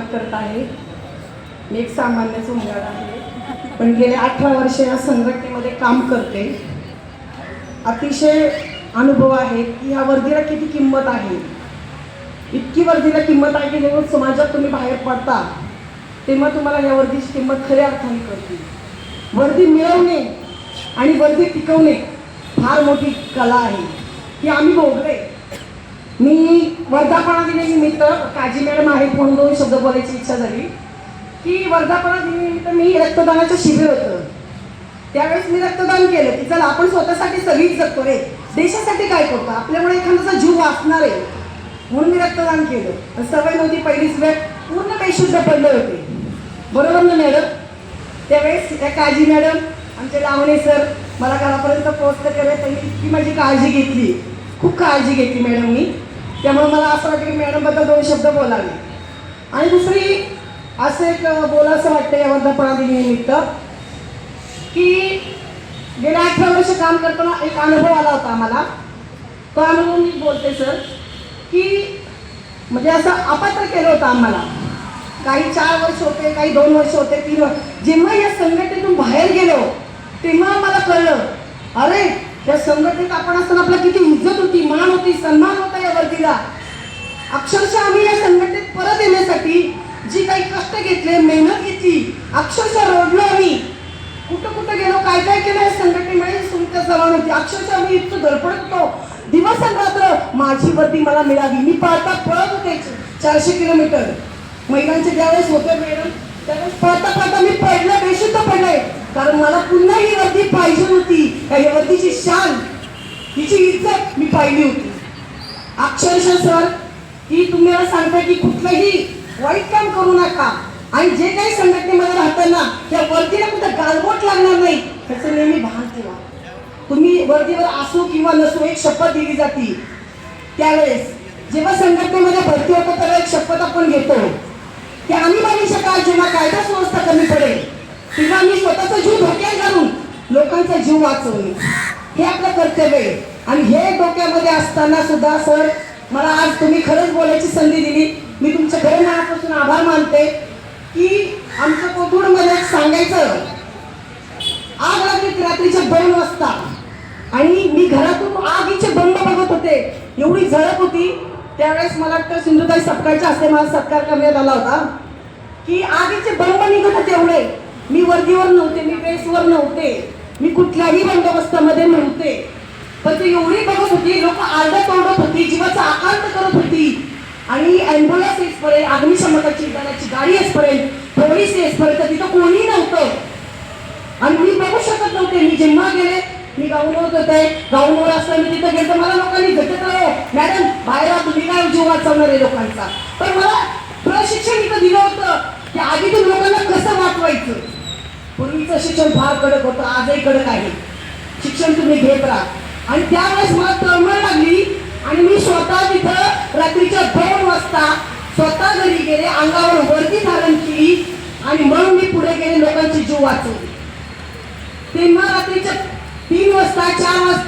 करत आहे. मी एक सामान्य उमेदवार आहे. पण गेले अठरा वर्ष या संघटनेमध्ये काम करते. अतिशय अनुभव आहे की या वर्दीला किती किंमत आहे? इतकी वर्दीला किंमत आहे की जेव्हा समाजात तुम्ही बाहेर पडता तेव्हा तुम्हाला या वर्दीची किंमत खऱ्या अर्थाने कळते. वर्दी मिळवणे आणि वर्दी टिकवणे फार मोठी कला आहे. ही आम्ही भोगले. मी वर्धापनादिनिमित्त काजी मॅडम आहे म्हणून दोन शब्द बोलायची इच्छा झाली. की वर्धापनादिनिमित्त मी रक्तदानाचं शिबिर होतं. त्यावेळेस मी रक्तदान केलं. की चला आपण स्वतःसाठी सगळीच जगतो रे. देशासाठी काय करतो? आपल्यामुळे एखाद्याचा जीव वाचणार आहे. म्हणून मी रक्तदान केलं. सवय नव्हती पहिलीच वेळ. पूर्ण बेशुद्ध पडले होते. बरोबर ना मॅडम? त्यावेळेस त्या काळजी मॅडम आमचे लावणे सर मला घरापर्यंत पोहोचलं. त्यावेळेस त्यांनी इतकी माझी काळजी घेतली. खूप काळजी घेतली मॅडमनी त्यामुळे मला असं वाटतं की मॅडमबद्दल दोन शब्द बोलावे. आणि दुसरी असं एक बोलासं वाटतं या वर्धापणा दिनानिमित्त की गेल्या अठरा वर्ष काम करताना एक अनुभव आला होता आम्हाला. तो अनुभव मी बोलते सर की म्हणजे असं अपात्र केलं होतं आम्हाला. काही चार वर्ष होते काही दोन वर्ष होते तीन वर्ष. जेव्हा या संघटनेतून बाहेर गेलो तेव्हा मला कळलं अरे या संघटनेत आपण असताना आपला किती इज्जत होती मान होती सन्मान होता या वर्दीला. अक्षरशः आम्ही या संघटनेत परत येण्यासाठी जी काही कष्ट घेतले मेहनत घेतली अक्षरशः रडलो आम्ही. कुठं कुठं गेलो काय काय केलं या संघटनेमुळे? सुविधा जवळ होती. अक्षरशः आम्ही इतकं धडपडत दिवस रात्र माझी वर्दी मला मिळावी मी पळता पळत होते चारशे किलोमीटर. महिलांचे ज्यावेळेस होते मॅडम त्यावेळेस पळता पळता मी पडलं बेशुद्ध पडलंय कारण मला पुन्हा ही वर्दी पाहिजे होती. या वर्दीची शान हिची इज्जत मी पाहिली होती. अक्षरशः सर की तुम्ही मला सांगता की कुठलंही वाईट काम करू नका. आणि जे काही संघटनेमध्ये राहताना त्या वर्दीला कुठं गालबोट लागणार नाही त्याचं नेहमी भान ठेवा. तुम्ही वर्दीवर असो किंवा नसू एक शपथ दिली जाती. त्यावेळेस जेव्हा संघटनेमध्ये भरती होतो तेव्हा एक शपथ आपण घेतो. की आम्ही बावीसच्या शकाल जेव्हा कायदा सुव्यवस्था कमी पडेल किंवा मी स्वतःचा जीव धोक्यात घालून लोकांचा जीव वाचवणे हे आपलं कर्तव्य आहे. आणि हे डोक्यामध्ये असताना सुद्धा सर मला आज तुम्ही खरंच बोलायची संधी दिली. मी तुमच्या खरं मनापासून आभार मानते की आमचं कोथरूडमध्ये सांगायचं आग लागली रात्रीच्या दोन वाजता. आणि मी घरातून आगीचे बंब बघत होते. एवढी झळक होती. त्यावेळेस मला वाटतं सिंधुताई सपकाळच्या हस्ते मला सत्कार करण्यात आला होता की आगीचे बंब निघत होते एवढे. मी वर्दीवर नव्हते मी ड्रेसवर नव्हते मी कुठल्याही बंदोबस्तामध्ये नव्हते. पण ती एवढी बघत होती लोक आरडत तोडत होती जीवाचा आकांत करत होती. आणि ॲम्ब्युलन्स येसपर्यंत अग्निशमकाची दलाची गाडी येसपर्यंत पोलीस येसपर्यंत तिथं कोणी नव्हतं. आणि मी बघू शकत नव्हते मी जेव्हा गेले मी गाऊनवर होते गाऊनवर असताना मी तिथं गेलं तर मला लोकांनी भेटत राहो मॅडम बाहेर तुम्ही काय जीव वाचवणार आहे लोकांचा? पण मला प्रशिक्षण इथं दिलं होतं. की आगीतून लोकांना कसं वाचवायचं? पूर्वीचं शिक्षण फार कडक होतं आजही कडक आहे. शिक्षण तुम्ही घेत राहा. आणि त्यावेळेस मला तळमळ लागली आणि मी स्वतः तिथं रात्रीच्या दोन वाजता स्वतः घरी गेले अंगावर वर्दी धारण केली आणि म्हणून मी पुढे गेले लोकांची जीव वाचवली. तेव्हा रात्रीच्या तीन वाजता चार वाजता